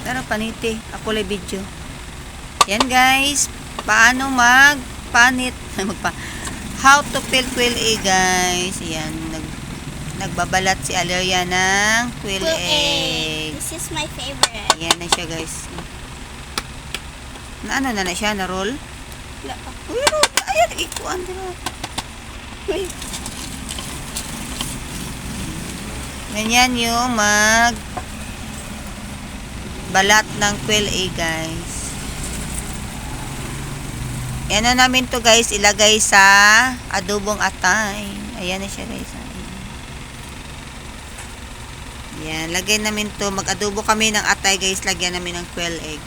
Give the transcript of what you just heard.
Tara, paniti. Ako lang video. Yan guys. Paano mag panit. Magpa How to peel quail egg guys. Yan. Nag, nagbabalat si Aleria ng Quail egg. egg. This is my favorite. Yan na siya guys. Na ano na na siya? Na roll? Wala pa. Uy, roll. Ayan, ikuan. Uy. Ganyan yung mag balat ng quail egg, guys. Yan na namin to guys, ilagay sa adobong atay. Ayan na siya guys. Yan, lagay namin to. Mag-adobo kami ng atay guys, lagyan namin ng quail egg.